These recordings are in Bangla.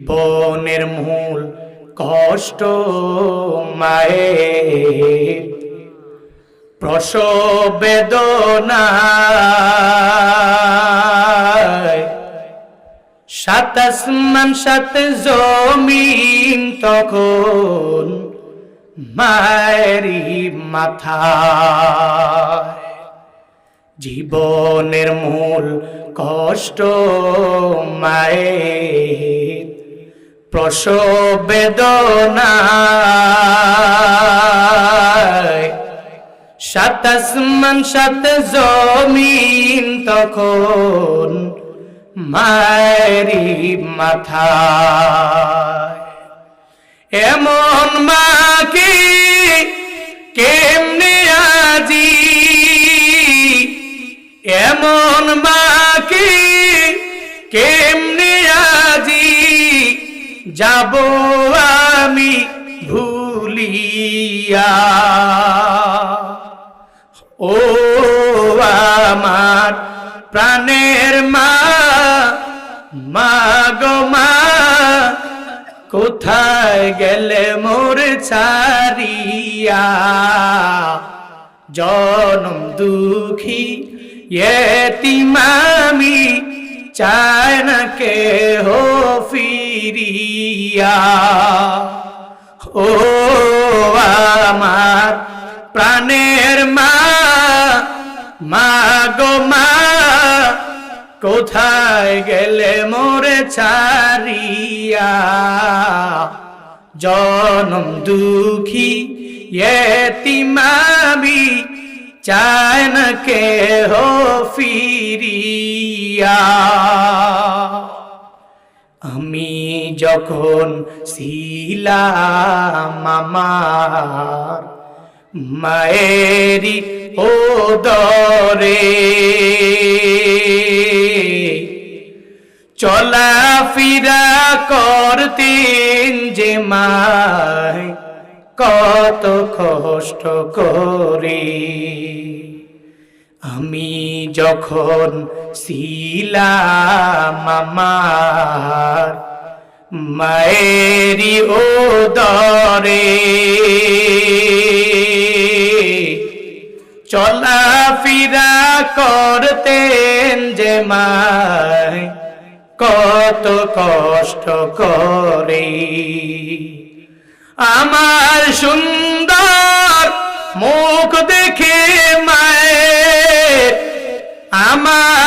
বনের মূল কষ্ট মায়ের। প্রসব বেদনায় সাত আসমান, সাত জমিন তখন মায়েরই মাথা। জীবনের মূল কষ্ট মায়ের। প্রসব বেদনায় সাত আসমান সাত জমিন তখন মায়েরই মাথায়। এমন মাকে কেমনে আজি যাব আমি ভুলিয়া। ও আমার প্রাণের মা মা গো মা, কোথায় গেলে মোর ছাড়িয়া? জনম দুঃখী এতিমামি, চায় না কে হো ফিরিয়া ও আমার প্রাণের মা মা গো মা, কোথায় গেলে মোরে ছাড়িয়া? জনম দুঃখী এতিমামি চায় কে হো ফিরিয়া। আমি যখন ছিলাম আমার মায়েরি ও দরে। চলা ফিরা করতেন যে মায়, কত কষ্ট করে। আমি যখন ছিলাম আমার মায়েরি ও দরে। চলা ফিরা করতেন যে মায়, কত কষ্ট করে। আমার সুন্দর মুখ দেখে মায়ের, আমার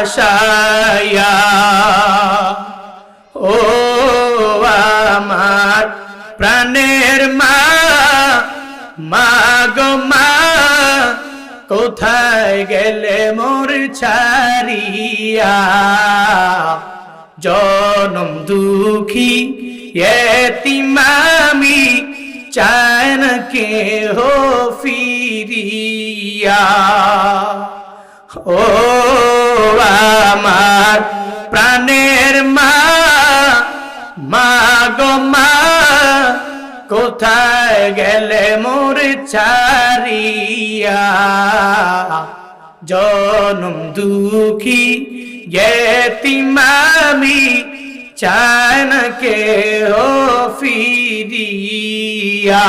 হাসায়া ও আমার প্রাণের মা মা মা, কোথায় গেলে মোর ছাড়িয়া? জনম দুঃখী এতিমামি, চায় না কে হো ফিরিয়া। ও আমার, প্রাণের মা মা গো মা, কোথায় গেলে মোর ছাড়িয়া? জনম দুঃখী গেতিমামি চায় না কে ও ফিরিয়া।